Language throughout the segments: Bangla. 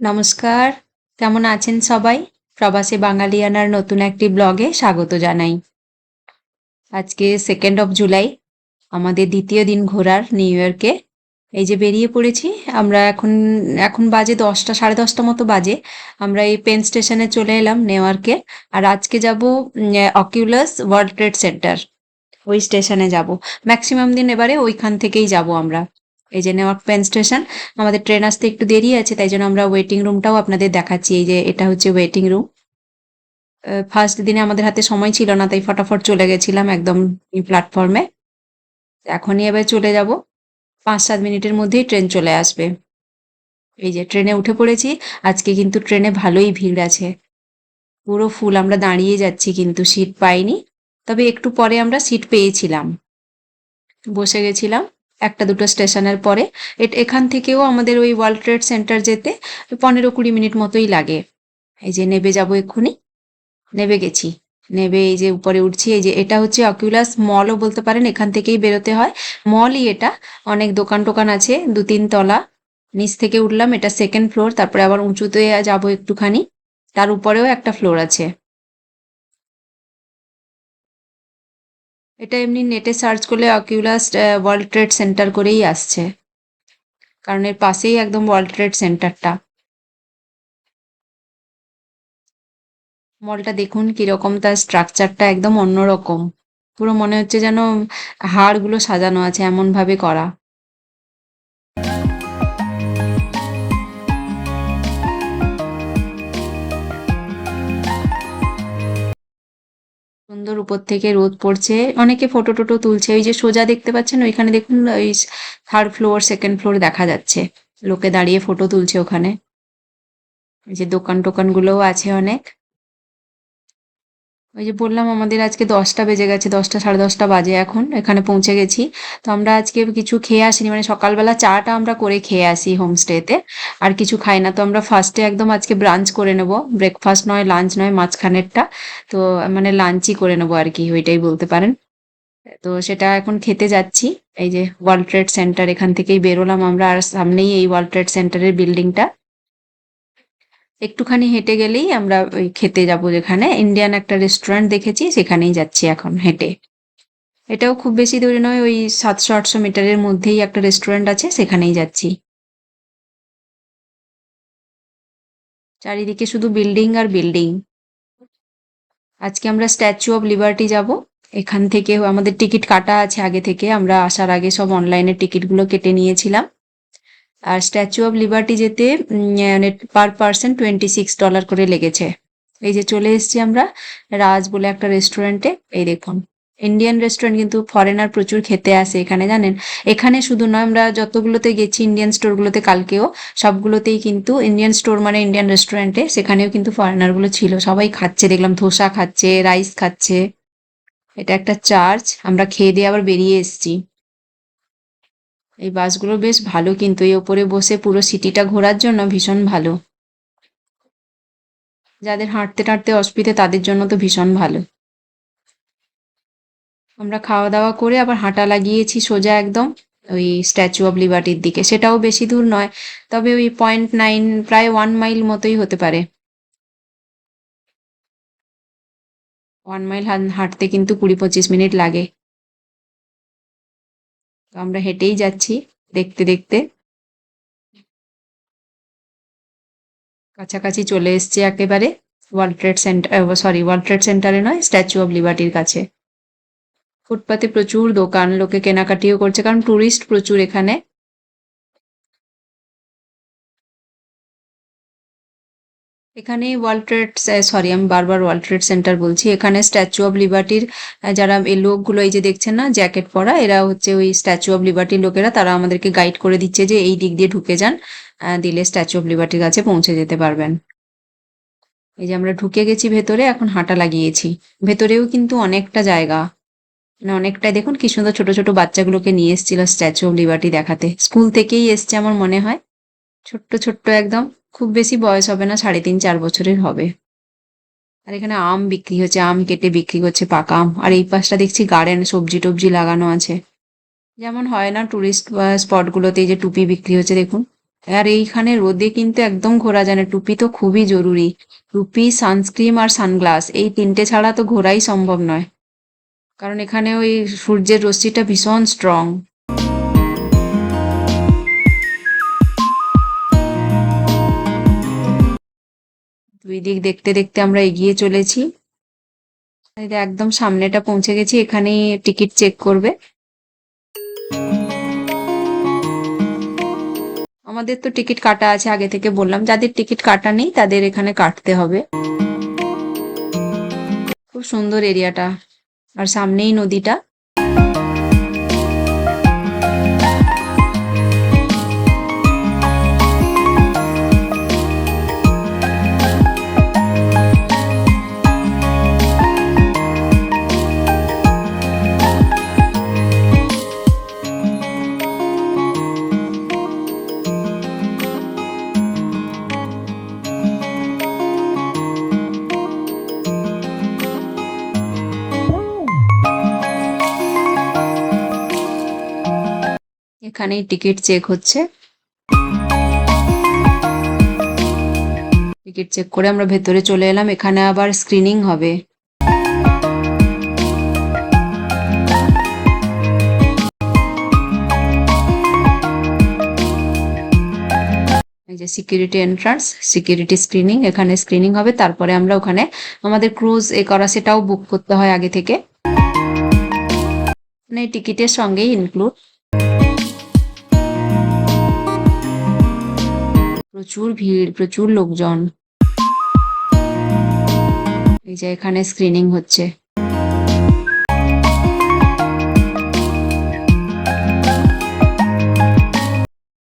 নমস্কার। কেমন আছেন সবাই? প্রবাসী বাঙালিয়ানার নতুন একটি ব্লগে স্বাগত জানাই। আজকে সেকেন্ড অফ জুলাই আমাদের দ্বিতীয় দিন ঘোরার নিউ ইয়র্কে এই যে বেরিয়ে পড়েছি, আমরা এখন এখন বাজে দশটা, সাড়ে দশটা মতো বাজে। আমরা এই পেন স্টেশনে চলে এলাম নেওয়ার্কে আর আজকে যাব অকিউলাস ওয়ার্ল্ড ট্রেড সেন্টার ওই স্টেশনে যাব। ম্যাক্সিমাম দিন এবারে ওইখান থেকেই যাব আমরা। এই যে নেওয়ার পেন স্টেশন আমাদের ট্রেন আসতে একটু দেরি আছে, তাই জন্য আমরা ওয়েটিং রুমটাও আপনাদের দেখাচ্ছি। এই যে এটা হচ্ছে ওয়েটিং রুম ফার্স্ট দিনে আমাদের হাতে সময় ছিল না, তাই ফটাফট চলে গেছিলাম একদম প্ল্যাটফর্মে এখনই এবার চলে যাব। পাঁচ সাত মিনিটের মধ্যেই ট্রেন চলে আসবে। এই যে ট্রেনে উঠে পড়েছি। আজকে কিন্তু ট্রেনে ভালোই ভিড় আছে। পুরো ফুল আমরা দাঁড়িয়ে যাচ্ছি কিন্তু সিট পাইনি। তবে একটু পরে আমরা সিট পেয়েছিলাম। বসে গেছিলাম। একটা দুটো স্টেশনের পরে। এট, এখান থেকেও আমাদের ওই ওয়ার্ল্ড ট্রেড সেন্টার যেতে পনেরো কুড়ি মিনিট মতোই লাগে। এই যে নেবে যাব এক্ষুনি। নেবে গেছি। নেবে এই যে উপরে উঠছি, এই যে এটা হচ্ছে অকিউলাস মলও বলতে পারেন, এখান থেকেই বেরোতে হয়। মলই এটা, অনেক দোকান টোকান আছে, দু তিন তলা। নিচ থেকে উঠলাম, এটা সেকেন্ড ফ্লোর তারপরে আবার উঁচুতে যাব একটুখানি। তার উপরেও একটা ফ্লোর আছে। এটা এমনি নেটে সার্চ করলে অকিউলাস ওয়ার্ল্ড ট্রেড সেন্টার করেই আসছে। কারণ এর পাশেই একদম ওয়ার্ল্ড ট্রেড সেন্টারটা মলটা দেখুন কীরকম, তার স্ট্রাকচারটা একদম অন্যরকম। পুরো মনে হচ্ছে যেন হাড়গুলো সাজানো আছে এমনভাবে করা। সুন্দর উপর থেকে রোদ পড়ছে। অনেকে ফটো টোটো তুলছে। ওই যে সোজা দেখতে পাচ্ছেন, ওইখানে দেখুন, ওই থার্ড ফ্লোর সেকেন্ড ফ্লোর দেখা যাচ্ছে। লোকে দাঁড়িয়ে ফটো তুলছে ওখানে। যে দোকান টোকানগুলোও আছে অনেক। ওই যে বললাম, আমাদের আজকে দশটা বেজে গেছে, দশটা, সাড়ে দশটা বাজে এখন, এখানে পৌঁছে গেছি। তো আমরা আজকে কিছু খেয়ে আসিনি মানে সকালবেলা চাটা আমরা করে খেয়ে আসি হোমস্টেতে আর কিছু খাই না। তো আমরা ফার্স্টে একদম আজকে ব্রাঞ্চ করে নেব ব্রেকফাস্ট নয় লাঞ্চ নয়, মাঝখানেরটা। তো মানে লাঞ্চই করে নেব আর কি, ওইটাই বলতে পারেন। তো সেটা এখন খেতে যাচ্ছি, এই যে ওয়ার্ল্ড ট্রেড সেন্টার এখান থেকেই বেরোলাম আমরা, আর সামনেই এই ওয়ার্ল্ড ট্রেড সেন্টারের বিল্ডিংটা একটুখানি হেঁটে গেলেই আমরা ওই খেতে যাব যেখানে। ইন্ডিয়ান একটা রেস্টুরেন্ট দেখেছি, সেখানেই যাচ্ছি এখন হেঁটে। এটাও খুব বেশি দূরে নয়, ওই সাতশো, আটশো মিটারের মধ্যেই একটা রেস্টুরেন্ট আছে, সেখানেই যাচ্ছি। চারিদিকে শুধু বিল্ডিং আর বিল্ডিং আজকে আমরা স্ট্যাচু অফ লিবার্টি যাব। এখান থেকে আমাদের টিকিট কাটা আছে আগে থেকে। আমরা আসার আগে সব অনলাইনে টিকিটগুলো কেটে নিয়েছিলাম। আর স্ট্যাচু অফ লিবার্টি যেতে মানে per person twenty six dollar করে লেগেছে। এই যে চলে এসেছি আমরা রাজ বলে একটা রেস্টুরেন্টে এই দেখুন ইন্ডিয়ান রেস্টুরেন্ট কিন্তু ফরেনার প্রচুর খেতে আসে এখানে, জানেন? এখানে শুধু নয়, আমরা যতগুলোতে গেছি ইন্ডিয়ান স্টোরগুলোতে কালকেও, সবগুলোতেই কিন্তু ইন্ডিয়ান স্টোর মানে ইন্ডিয়ান রেস্টুরেন্টে সেখানেও কিন্তু ফরেনারগুলো ছিল। সবাই খাচ্ছে, দেখলাম ধোসা খাচ্ছে রাইস খাচ্ছে। এটা একটা চার্চ আমরা খেয়ে দিয়ে আবার বেরিয়ে এসেছি। এই বাসগুলো বেশ ভালো কিন্তু এই ওপরে বসে পুরো সিটিটা ঘোরার জন্য ভীষণ ভালো। যাদের হাঁটতে টাঁটতে অসুবিধে তাদের জন্য তো ভীষণ ভালো। আমরা খাওয়া দাওয়া করে আবার হাঁটা লাগিয়েছি সোজা একদম ওই স্ট্যাচু অফ লিবার্টির দিকে। সেটাও বেশি দূর নয়, তবে ওই পয়েন্ট নাইন প্রায় ওয়ান মাইল মতোই হতে পারে। ওয়ান মাইল হাঁটতে কিন্তু কুড়ি পঁচিশ মিনিট লাগে। তো আমরা হেঁটেই যাচ্ছি দেখতে দেখতে। কাছাকাছি চলে এসছি একেবারে world trade center sorry world trade সেন্টারে নয় স্ট্যাচু অব লিবার্টির কাছে। ফুটপাতে প্রচুর দোকান, লোকে কেনাকাটিও করছে, কারণ ট্যুরিস্ট প্রচুর এখানে। এখানে ওয়ার্ল্ড ট্রেড সরি আমি বারবার ওয়ার্ল্ড ট্রেড সেন্টার বলছি। এখানে স্ট্যাচু অফ লিবার্টির যারা এই লোকগুলো এই যে দেখছেন না জ্যাকেট পরা, এরা হচ্ছে ওই স্ট্যাচু অফ লিবার্টির লোকেরা। তারা আমাদেরকে গাইড করে দিচ্ছে যে এই দিক দিয়ে ঢুকে যান দিলে স্ট্যাচু অফ লিবার্টির কাছে পৌঁছে যেতে পারবেন। এই যে আমরা ঢুকে গেছি ভেতরে, এখন হাঁটা লাগিয়েছি। ভেতরেও কিন্তু অনেকটা জায়গা। মানে অনেকটাই, দেখুন কি সুন্দর ছোট ছোট বাচ্চাগুলোকে নিয়ে এসেছিল স্ট্যাচু অফ লিবার্টি দেখাতে। স্কুল থেকেই এসছে আমার মনে হয়। ছোট্ট ছোট্ট একদম। খুব বেশি বয়স হবে না, সাড়ে তিন, চার বছরের হবে। আর এখানে আম বিক্রি হচ্ছে, আম কেটে বিক্রি করছে পাকা আম। আর এই পাশটা দেখছি গার্ডেন সবজি টবজি লাগানো আছে। যেমন হয় না টুরিস্ট স্পটগুলোতে যে টুপি বিক্রি হচ্ছে, দেখুন। আর এইখানে রোদে কিন্তু একদম ঘোরা যায় না, টুপি তো খুবই জরুরি। টুপি সানস্ক্রিম আর সানগ্লাস এই তিনটে ছাড়া তো ঘোরাই সম্ভব নয়। কারণ এখানে ওই সূর্যের রশ্মিটা ভীষণ স্ট্রং দুই দিক দেখতে দেখতে আমরা এগিয়ে চলেছি। একদম সামনেটা পৌঁছে গেছি, এখানেই টিকিট চেক করবে। আমাদের তো টিকিট কাটা আছে, আগে থেকে বললাম। যাদের টিকিট কাটা নেই, তাদের এখানে কাটতে হবে। খুব সুন্দর এরিয়াটা। আর সামনেই নদীটা। এখানেই টিকিট চেক হচ্ছে। টিকিট চেক করে আমরা ভেতরে চলে এলাম, এখানে আবার স্ক্রিনিং হবে। এই যে সিকিউরিটি এন্ট্রান্স সিকিউরিটি স্ক্রিনিং এখানে স্ক্রিনিং হবে, তারপরে আমরা ওখানে আমাদের ক্রুজ এ করা সেটাও বুক করতে হয় আগে থেকে। মানে টিকিটের সঙ্গেই ইনক্লুড প্রচুর ভিড়, প্রচুর লোকজন। এই যে এখানে স্ক্রিনিং হচ্ছে।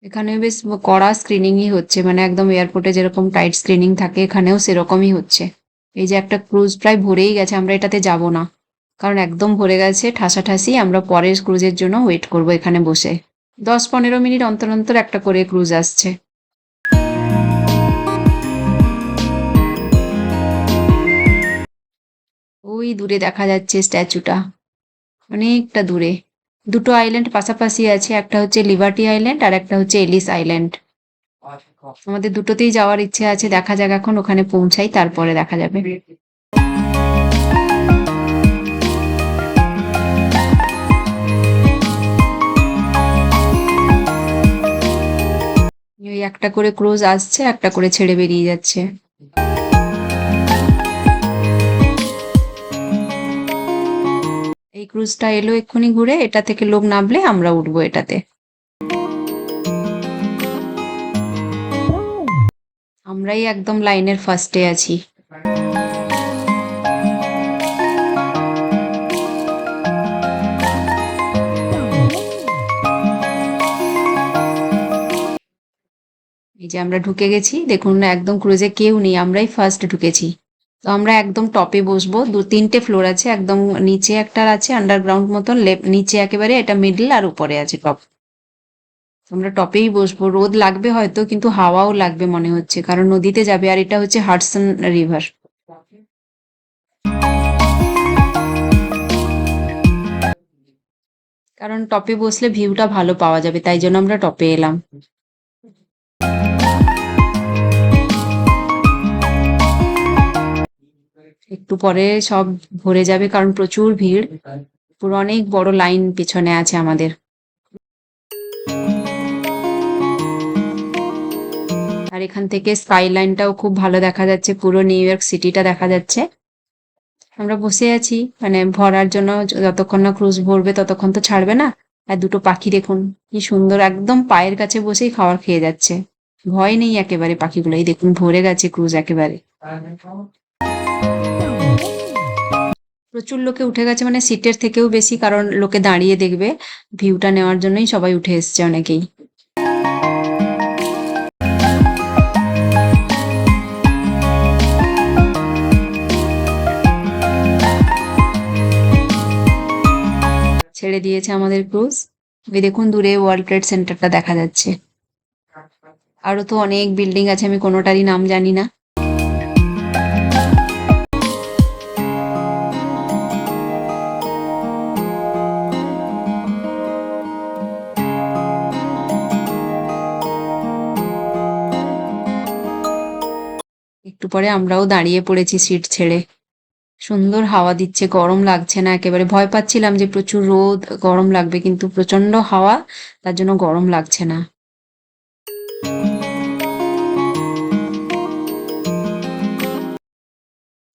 এখানে বেশ কড়া স্ক্রিনিংই হচ্ছে মানে একদম এয়ারপোর্টে যেরকম টাইট স্ক্রিনিং থাকে, এখানেও সেরকমই হচ্ছে। এই যে একটা ক্রুজ প্রায় ভরেই গেছে, আমরা এটাতে যাব না। কারণ একদম ভরে গেছে, ঠাসাঠাসি, আমরা পরের ক্রুজের জন্য ওয়েট করব এখানে বসে। দশ পনেরো মিনিট অন্তর অন্তর একটা করে ক্রুজ আসছে। ওই দূরে দেখা যাচ্ছে স্ট্যাচুটা। অনেকটা দূরে। দুটো আইল্যান্ড পাশাপাশি আছে, একটা হচ্ছে লিবার্টি আইল্যান্ড আর একটা হচ্ছে এলিস আইল্যান্ড আমাদের দুটোতেই যাওয়ার ইচ্ছে আছে, দেখা যাক এখন ওখানে পৌঁছাই, তারপরে দেখা যাবে। ওই একটা করে ক্রোজ আসছে, একটা করে ছেড়ে বেরিয়ে যাচ্ছে। এই ক্রুজটা এলো এক্ষুনি ঘুরে, এটা থেকে লোক নামলে আমরা উঠবো এটাতে। আমরাই একদম লাইনের ফার্স্টে আছি। এই যে আমরা ঢুকে গেছি, দেখুন, একদম ক্রুজে কেউ নেই, আমরাই ফার্স্ট ঢুকেছি। তো আমরা একদম টপে বসবো। দু তিনটে ফ্লোর আছে, একদম নিচে একটা আছে আন্ডারগ্রাউন্ড মতন লেফট নিচে একেবারে এটা মিডল আর উপরে আছে টপ আমরা টপেই বসবো। রোদ লাগবে হয়তো, কিন্তু হাওয়াও লাগবে মনে হচ্ছে, কারণ নদীতে যাবে, আর এটা হচ্ছে হাডসন রিভার কারণ টপে বসলে ভিউটা ভালো পাওয়া যাবে, তাই জন্য আমরা টপে এলাম। একটু পরে সব ভরে যাবে, কারণ প্রচুর ভিড়। পুরো অনেক বড় লাইন পিছনে আছে আমাদের। আর এখান থেকে স্কাই লাইনটাও খুব ভালো দেখা যাচ্ছে, পুরো নিউ ইয়র্ক সিটিটা দেখা যাচ্ছে। আমরা বসে আছি মানে ভরার জন্য যতক্ষণ না ক্রুজ ভরবে ততক্ষণ তো ছাড়বে না। আর দুটো পাখি দেখুন, কি সুন্দর, একদম পায়ের কাছে বসেই খাবার খেয়ে যাচ্ছে। ভয় নেই একেবারে পাখিগুলো, এই দেখুন ভরে গেছে ক্রুজ একেবারে। প্রচুর লোকে উঠে গেছে মানে সিটের থেকেও বেশি, কারণ লোকে দাঁড়িয়ে দেখবে। ভিউটা নেওয়ার জন্যই সবাই উঠে এসছে অনেকেই। ছেড়ে দিয়েছে আমাদের ক্রুজ। ওই দেখুন, দূরে ওয়ার্ল্ড ট্রেড সেন্টারটা দেখা যাচ্ছে। আরও তো অনেক বিল্ডিং আছে, আমি কোনোটারই নাম জানি না। একটু পরে আমরাও দাঁড়িয়ে পড়েছি সিট ছেড়ে। সুন্দর হাওয়া দিচ্ছে, গরম লাগছে না, একেবারে ভয় পাচ্ছিলাম যে প্রচুর রোদ, গরম লাগবে, কিন্তু প্রচণ্ড হাওয়া, তার জন্য গরম লাগছে না।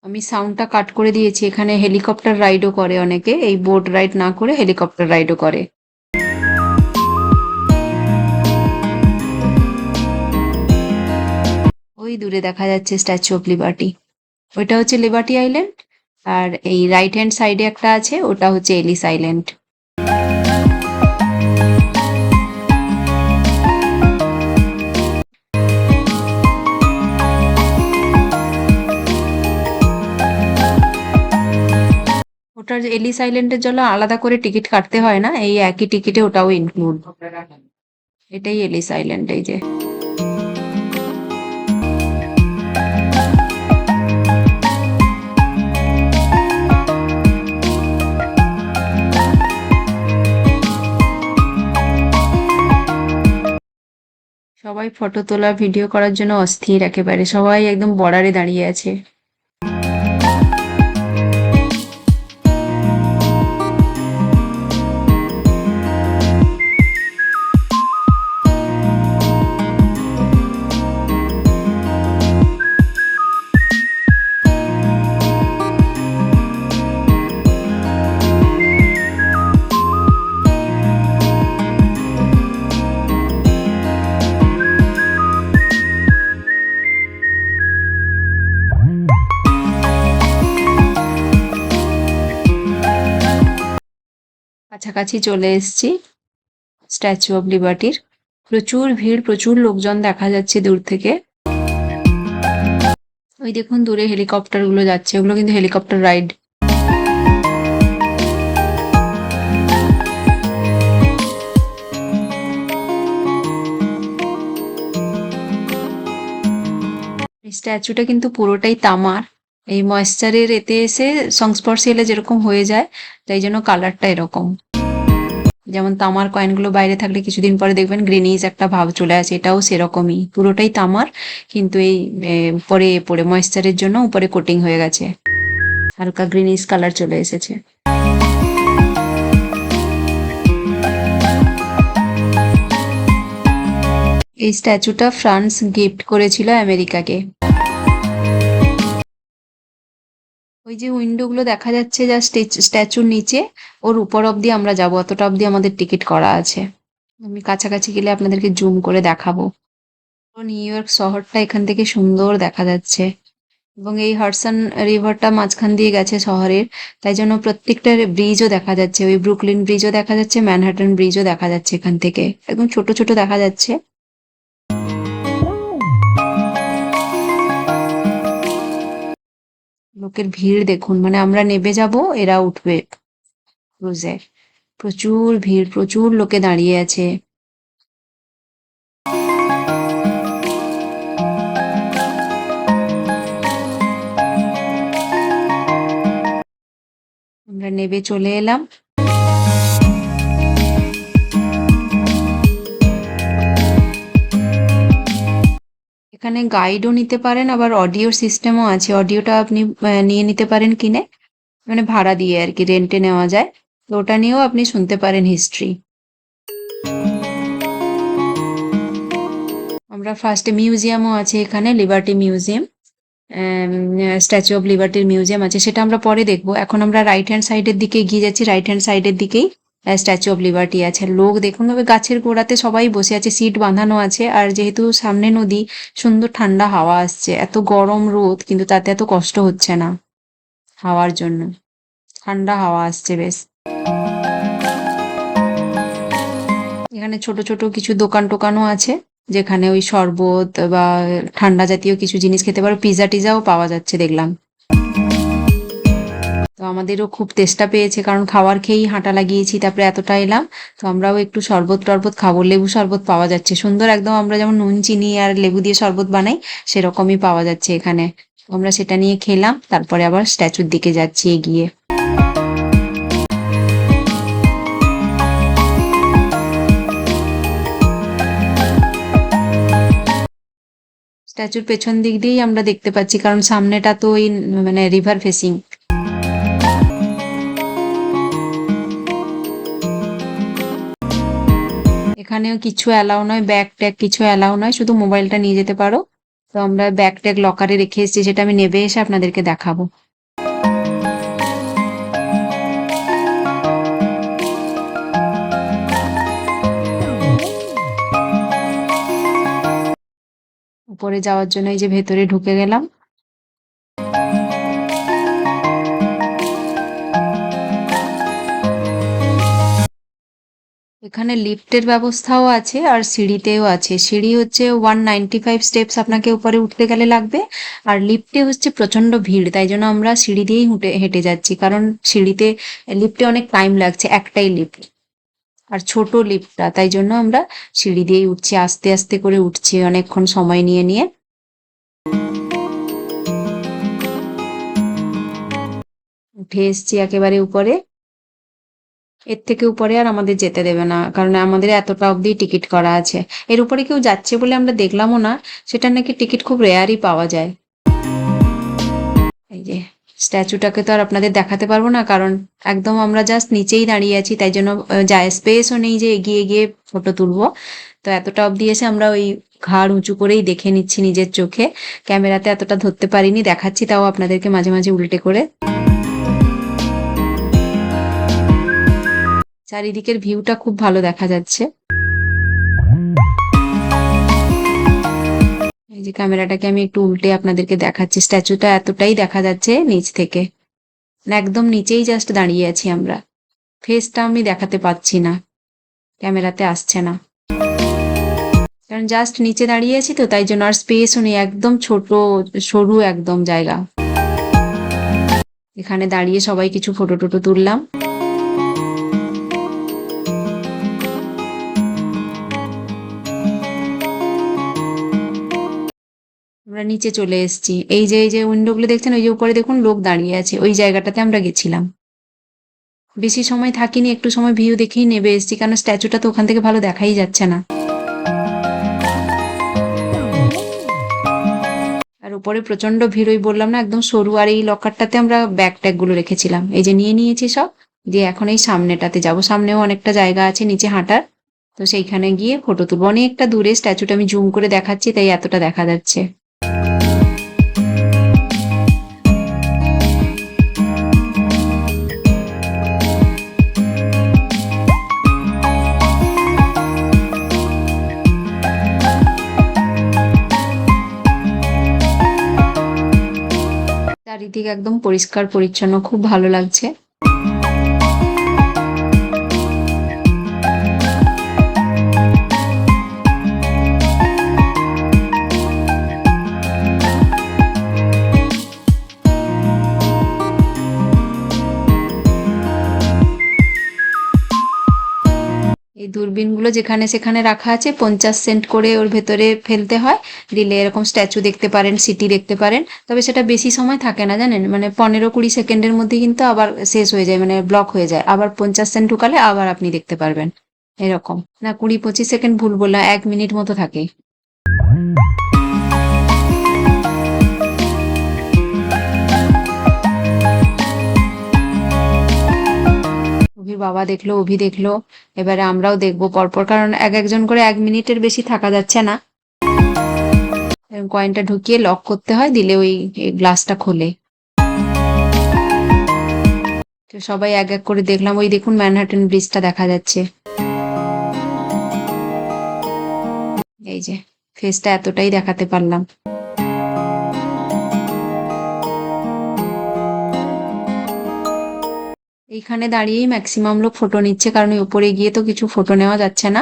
আমি সাউন্ডটা কাট করে দিয়েছি, এখানে হেলিকপ্টার রাইডও করে অনেকে, এই বোট রাইড না করে হেলিকপ্টার রাইডও করে। ওই দূরে দেখা যাচ্ছে স্ট্যাচু অফ লিবার্টি। ওইটা হচ্ছে লিবার্টি আইল্যান্ড, আর এই রাইট হ্যান্ড সাইডে একটা আছে, ওটা হচ্ছে এলিস আইল্যান্ড। ওটার এলিস আইল্যান্ডের জন্য আলাদা করে টিকিট কাটতে হয় না, এই একই টিকিটে ওটাও ইনক্লুড এটাই এলিস আইল্যান্ড, এই যে। সবাই ফটো তোলা ভিডিও করার জন্য অস্থির একেবারে। সবাই একদম বর্ডারে দাঁড়িয়ে আছে। কাছাকাছি চলে এসেছি। স্ট্যাচু অফ লিবার্টির প্রচুর ভিড়, প্রচুর লোকজন দেখা যাচ্ছে দূর থেকে। ওই দেখুন, দূরে হেলিকপ্টারগুলো যাচ্ছে। ওগুলো কিন্তু হেলিকপ্টার রাইড স্ট্যাচুটা কিন্তু পুরোটাই তামার। এই ময়েশ্চারের এতে এসে সংস্পর্শে এলে যেরকম হয়ে যায়, তাই জন্য কালারটা এরকম। যেমন তামার কয়েনগুলো বাইরে থাকলে কিছুদিন পরে দেখবেন গ্রিনিজ একটা ভাব চলে আসে, এটাও সেরকমই। পুরোটাই তামার, কিন্তু এই পরে পরে ময়েশ্চারের জন্য উপরে কোটিং হয়ে গেছে। হালকা গ্রিনিশ কালার চলে এসেছে। এই স্ট্যাচুটা ফ্রান্স গিফট করেছিল আমেরিকাকে। ওই যে উইন্ডোগুলো দেখা যাচ্ছে যা স্ট্যাচুর নিচে, ওর উপর অব্দি আমরা যাব, অতটা অব্দি আমাদের টিকিট করা আছে। আমি কাছাকাছি গেলে আপনাদেরকে জুম করে দেখাবো। নিউ ইয়র্ক শহরটা এখান থেকে সুন্দর দেখা যাচ্ছে। এবং এই হারসান রিভারটা মাঝখান দিয়ে গেছে শহরের, তাই জন্য প্রত্যেকটা ব্রিজও দেখা যাচ্ছে। ওই ব্রুকলিন ব্রিজও দেখা যাচ্ছে ম্যানহাটন ব্রিজও দেখা যাচ্ছে এখান থেকে। একদম ছোট ছোট দেখা যাচ্ছে। লোকের ভিড় দেখুন মানে আমরা নেবে যাব, এরা উঠবে ক্রুজে প্রচুর ভিড়, প্রচুর লোকে দাঁড়িয়ে আছে। আমরা নেবে চলে এলাম। এখানে গাইডও নিতে পারেন, আবার অডিও সিস্টেমও আছে। অডিওটা আপনি নিয়ে নিতে পারেন কিনে। মানে ভাড়া দিয়ে আর কি রেন্টে নেওয়া যায়। তো ওটা নিয়েও আপনি শুনতে পারেন হিস্ট্রি আমরা ফার্স্টে মিউজিয়ামও আছে এখানে লিবার্টি মিউজিয়াম স্ট্যাচু অফ লিবার্টির মিউজিয়াম আছে। সেটা আমরা পরে দেখব। এখন আমরা রাইট হ্যান্ড সাইডের দিকে এগিয়ে যাচ্ছি। রাইট হ্যান্ড সাইডের দিকেই স্ট্যাচু অফ লিবার্টি আছে। লোক দেখুন ভাবে গাছের গোড়াতে সবাই বসে আছে, সিট বাঁধানো আছে, আর যেহেতু সামনে নদী, সুন্দর ঠান্ডা হাওয়া আসছে। এত গরম রোদ, কিন্তু তাতে এত কষ্ট হচ্ছে না হাওয়ার জন্য। ঠান্ডা হাওয়া আসছে বেশ। এখানে ছোট ছোট কিছু দোকান টোকানও আছে, যেখানে ওই শরবত বা ঠান্ডা জাতীয় কিছু জিনিস খেতে পারো। পিজা টিজাও পাওয়া যাচ্ছে, দেখলাম। তো আমাদেরও খুব তেষ্টা পেয়েছে, কারণ খাবার খেয়েই হাঁটা লাগিয়েছি, তারপরে এতটা এলাম। তো আমরাও একটু শরবত টরবত খাব, লেবু শরবত পাওয়া যাচ্ছে। সুন্দর একদম আমরা যেমন নুন, চিনি আর লেবু দিয়ে শরবত বানাই, সেরকমই পাওয়া যাচ্ছে এখানে। আমরা সেটা নিয়ে খেলাম, তারপরে আবার স্ট্যাচুর দিকে যাচ্ছি এগিয়ে। স্ট্যাচুর পেছন দিক দিয়েই আমরা দেখতে পাচ্ছি, কারণ সামনেটা তো ওই মানে রিভার ফেসিং এখানেও কিছু অ্যালাউ নয় ব্যাগ ট্যাগ কিছু অ্যালাউ নয়, শুধু মোবাইলটা নিয়ে যেতে পারো। তো আমরা ব্যাগ ট্যাগ লকারে রেখে এসেছি সেটা আমি নেবে এসে আপনাদেরকে দেখাবো। উপরে যাওয়ার জন্য এই যে ভেতরে ঢুকে গেলাম। এখানে লিফটের ব্যবস্থাও আছে আর সিঁড়িতেও আছে। সিঁড়ি হচ্ছে ওয়ান নাইনটি ফাইভ স্টেপস আপনাকে উপরে উঠতে গেলে লাগবে আর লিফটে হচ্ছে প্রচণ্ড ভিড়, তাই জন্য আমরা সিঁড়ি দিয়েই হেঁটে হেঁটে যাচ্ছি কারণ সিঁড়িতে, লিফটে অনেক টাইম লাগছে, একটাই লিফট আর ছোট লিফটটা, তাই জন্য আমরা সিঁড়ি দিয়েই উঠছি, আস্তে আস্তে করে উঠছি অনেকক্ষণ সময় নিয়ে নিয়ে। উঠে এসছি একেবারে উপরে। এর থেকে উপরে আর আমাদের যেতে দেবে না, কারণ আমাদের এতটা অবধি টিকিট করা আছে। এর উপরে কেউ যাচ্ছে বলে আমরা দেখলামও না সেটা নাকি টিকিট খুব রেয়ারই পাওয়া যায়। এই যে, স্ট্যাচুটাকে তো আর আপনাদের দেখাতে পারব না, কারণ একদম আমরা জাস্ট নিচেই দাঁড়িয়ে আছি, তাই জন্য যায় স্পেসও নেই যে এগিয়ে গিয়ে ফটো তুলবো। তো এতটা অবধি এসে আমরা ওই ঘাড় উঁচু করেই দেখে নিচ্ছি নিজের চোখে। ক্যামেরাতে এতটা ধরতে পারিনি, দেখাচ্ছি তাও আপনাদেরকে মাঝে মাঝে উল্টে করে। চারিদিকের ভিউটা খুব ভালো দেখা যাচ্ছে। এই যে ক্যামেরাটাকে আমি একটু উল্টে আপনাদেরকে দেখাচ্ছি। স্ট্যাচুটা এতটাই দেখা যাচ্ছে নিচ থেকে। মানে একদম নিচেই জাস্ট দাঁড়িয়ে আছি আমরা। ফেসটা আমি দেখাতে পাচ্ছি না। ক্যামেরাতে আসছে না। কারণ জাস্ট নিচে দাঁড়িয়ে আছি তো, তাই জন্য আর স্পেসও নেই। একদম ছোট, সরু একদম জায়গা। এখানে দাঁড়িয়ে সবাই কিছু ফটো টটো তুললাম। আমরা নিচে চলে এসেছি। এই যে এই যে উইন্ডোগুলো দেখছেন, ওই যে উপরে দেখুন লোক দাঁড়িয়ে আছে। ওই জায়গাটাতে আমরা গেছিলাম। বেশি সময় থাকিনি, একটু সময় ভিউ দেখেই নেবে এসেছি, কারণ স্ট্যাচুটা তো ওখান থেকে ভালো দেখাই যাচ্ছে না। আর উপরে প্রচণ্ড ভিড়, ওই বললাম না, একদম সরু, আর এই লকারটাতে আমরা ব্যাগ ট্যাগগুলো রেখেছিলাম। এই যে নিয়ে নিয়েছি সব, দিয়ে এখন এই সামনেটাতে যাব। সামনেও অনেকটা জায়গা আছে, নিচে হাঁটার। তো সেইখানে গিয়ে ফটো তুলবো। অনেকটা দূরে স্ট্যাচুটা আমি জুম করে দেখাচ্ছি, তাই এতটা দেখা যাচ্ছে। চারিদিক একদম পরিষ্কার পরিচ্ছন্ন খুব ভালো লাগছে। এই দূরবীনগুলো যেখানে সেখানে রাখা আছে, পঞ্চাশ সেন্ট করে ওর ভেতরে ফেলতে হয়। দিলে এরকম স্ট্যাচু দেখতে পারেন, সিটি দেখতে পারেন। তবে সেটা বেশি সময় থাকে না, জানেন? মানে পনেরো কুড়ি সেকেন্ডের মধ্যে কিন্তু আবার শেষ হয়ে যায় মানে ব্লক হয়ে যায়। আবার পঞ্চাশ সেন্ট ঢুকালে আবার আপনি দেখতে পারবেন। এরকম। না, কুড়ি পঁচিশ সেকেন্ড ভুল বললাম, এক মিনিট মতো থাকে। অভির বাবা দেখল, অভি দেখল। এবারে আমরাও দেখব পরপর, কারণ এক একজন করে এক মিনিটের বেশি থাকা যাচ্ছে না। কয়েনটা ঢুকিয়ে লক করতে হয়, দিলে ওই গ্লাসটা খোলে। তো সবাই এক এক করে দেখলাম, ওই দেখুন ম্যানহাটন ব্রিজটা দেখা যাচ্ছে। এই যে ফেসটা এতটাই দেখাতে পারলাম। এইখানে দাঁড়িয়েই ম্যাক্সিমাম লোক ফটো নিচ্ছে, কারণ উপরে গিয়ে তো কিছু ফটো নেওয়া যাচ্ছে না।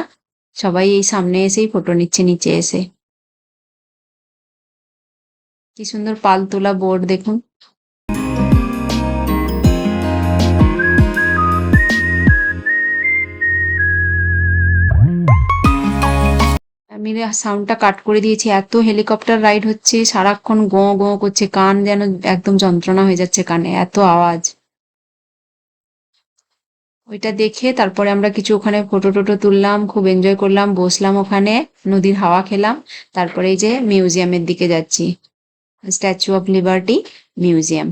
সবাই এই সামনে এসেই ফটো নিচ্ছে, নিচে এসে। কি সুন্দর পাল তোলা বোর্ড দেখুন। আমি সাউন্ডটা কাট করে দিয়েছি। এত হেলিকপ্টার রাইড হচ্ছে, সারাক্ষণ গো গো করছে, কান যেন একদম যন্ত্রণা হয়ে যাচ্ছে কানে, এত আওয়াজ। ওইটা দেখে তারপরে আমরা কিছু ওখানে ফটো টোটো তুললাম, খুব এনজয় করলাম, বসলাম ওখানে, নদীর হাওয়া খেলাম। তারপরে এই যে মিউজিয়ামের দিকে যাচ্ছি। স্ট্যাচু অফ লিবার্টি মিউজিয়াম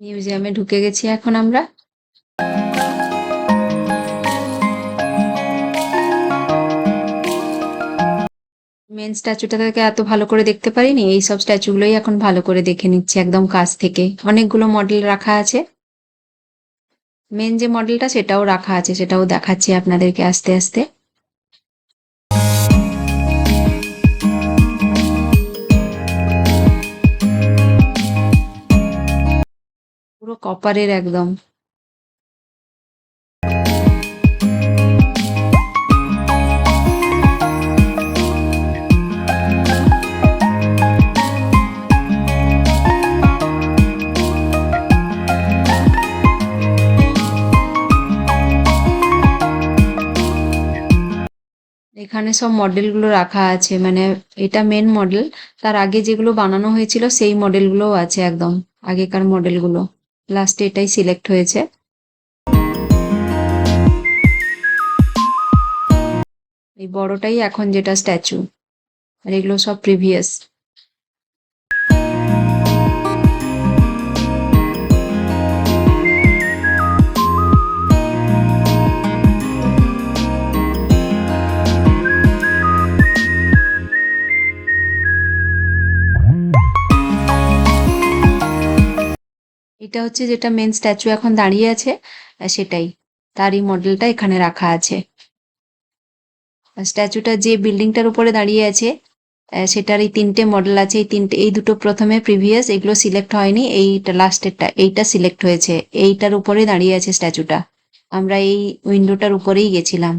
মিউজিয়ামে ঢুকে গেছি এখন আমরা। মেন স্ট্যাচুটাকে এত ভালো করে দেখতে পারিনি। এই সব স্ট্যাচুগুলোই এখন ভালো করে দেখে নিচ্ছি একদম কাছ থেকে। অনেকগুলো মডেল রাখা আছে। মেন যে মডেলটা সেটাও রাখা আছে, সেটাও দেখাচ্ছি আপনাদেরকে আস্তে আস্তে। পুরো কপারের একদম। এখানে সব মডেলগুলো রাখা আছে মানে এটা মেন মডেল তার আগে যেগুলো বানানো হয়েছিল, সেই মডেলগুলোও আছে একদম, আগেকার মডেলগুলো। লাস্টে এটাই সিলেক্ট হয়েছে। এই বড়টাই এখন যেটা স্ট্যাচু আর এগুলো সব প্রিভিয়াস এটা হচ্ছে যেটা মেন স্ট্যাচু এখন দাঁড়িয়ে আছে সেটাই। তারই মডেলটা এখানে রাখা আছে। স্ট্যাচুটা যে বিল্ডিংটার উপরে দাঁড়িয়ে আছে সেটার এই তিনটে মডেল আছে, এই তিনটে, এই দুটো প্রথমে প্রিভিয়াস এগুলো সিলেক্ট হয়নি, এইটা লাস্টেরটা এইটা সিলেক্ট হয়েছে, এইটার উপরে দাঁড়িয়ে আছে স্ট্যাচুটা আমরা এই উইন্ডোটার উপরেই গেছিলাম।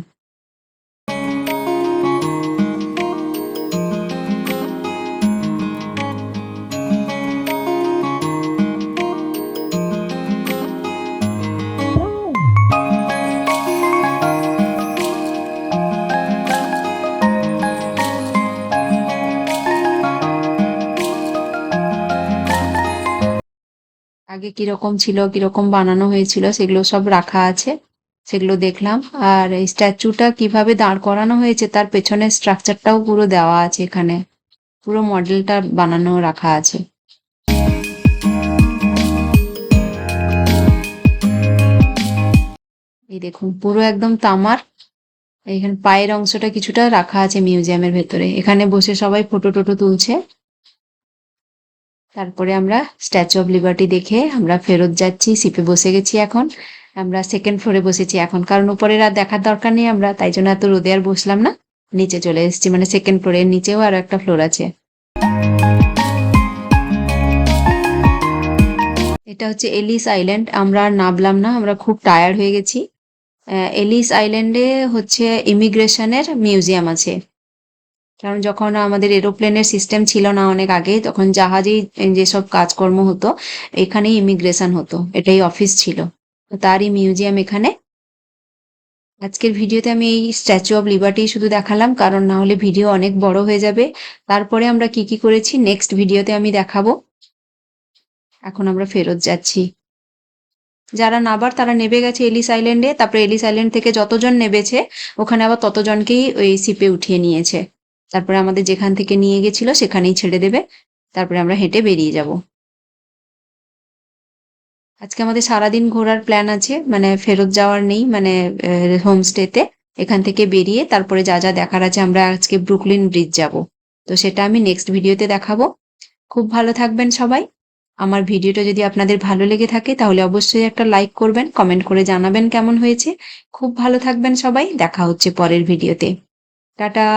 আগে কীরকম ছিল, কীরকম বানানো হয়েছিল, সেগুলো সব রাখা আছে। সেগুলো দেখলাম। আর এই স্ট্যাচুটা কীভাবে দাঁড় করানো হয়েছে, তার পেছনের স্ট্রাকচারটাও পুরো দেওয়া আছে এখানে। পুরো মডেলটা বানানো রাখা আছে। এই দেখুন, পুরো একদম তামার। এখানে পায়ের অংশটা কিছুটা রাখা আছে মিউজিয়ামের ভেতরে। এখানে বসে সবাই ফটো টোটো তুলছে। তারপরে আমরা স্ট্যাচু অফ লিবার্টি দেখে আমরা ফেরত যাচ্ছি সিপে বসে গেছি এখন। আমরা সেকেন্ড ফ্লোরে বসেছি এখন, কারণ উপরে আর দেখার দরকার নেই আমরা, তাই জন্য এত রোদে আর বসলাম না। নিচে চলে এসেছি মানে সেকেন্ড ফ্লোরের নিচেও আরও একটা ফ্লোর আছে। এটা হচ্ছে এলিস আইল্যান্ড আমরা আর নামলাম না, আমরা খুব টায়ার্ড হয়ে গেছি। এলিস আইল্যান্ডে হচ্ছে ইমিগ্রেশনের মিউজিয়াম আছে। কারণ যখন আমাদের এরোপ্লেনের সিস্টেম ছিল না অনেক আগে তখন জাহাজেই যেসব কাজকর্ম হতো, এখানেই ইমিগ্রেশন হতো। এটাই অফিস ছিল। তারই মিউজিয়াম এখানে। আজকের ভিডিওতে আমি এই স্ট্যাচু অফ লিবার্টি শুধু দেখালাম, কারণ না হলে ভিডিও অনেক বড় হয়ে যাবে। তারপরে আমরা কি কি করেছি নেক্সট ভিডিওতে আমি দেখাবো। এখন আমরা ফেরত যাচ্ছি। যারা নাবার, তারা নেবে গেছে এলিস আইল্যান্ডে তারপরে এলিস আইল্যান্ড থেকে যতজন নেবেছে, ওখানে আবার ততজনকেই ওই শিপে উঠিয়ে নিয়েছে। তারপরে আমাদের যেখান থেকে নিয়ে গেছিল সেখানেই ছেড়ে দেবে। তারপরে আমরা হেঁটে বেরিয়ে যাব। আজকে আমাদের সারাদিন ঘোরার প্ল্যান আছে মানে ফেরত যাওয়ার নেই মানে হোমস্টেতে এখান থেকে বেরিয়ে তারপরে যা যা দেখার আছে আমরা আজকে ব্রুকলিন ব্রিজ যাব। তো সেটা আমি নেক্সট ভিডিওতে দেখাবো। খুব ভালো থাকবেন সবাই। আমার ভিডিওটা যদি আপনাদের ভালো লেগে থাকে তাহলে অবশ্যই একটা লাইক করবেন কমেন্ট করে জানাবেন কেমন হয়েছে। খুব ভালো থাকবেন সবাই, দেখা হচ্ছে পরের ভিডিওতে টাটা!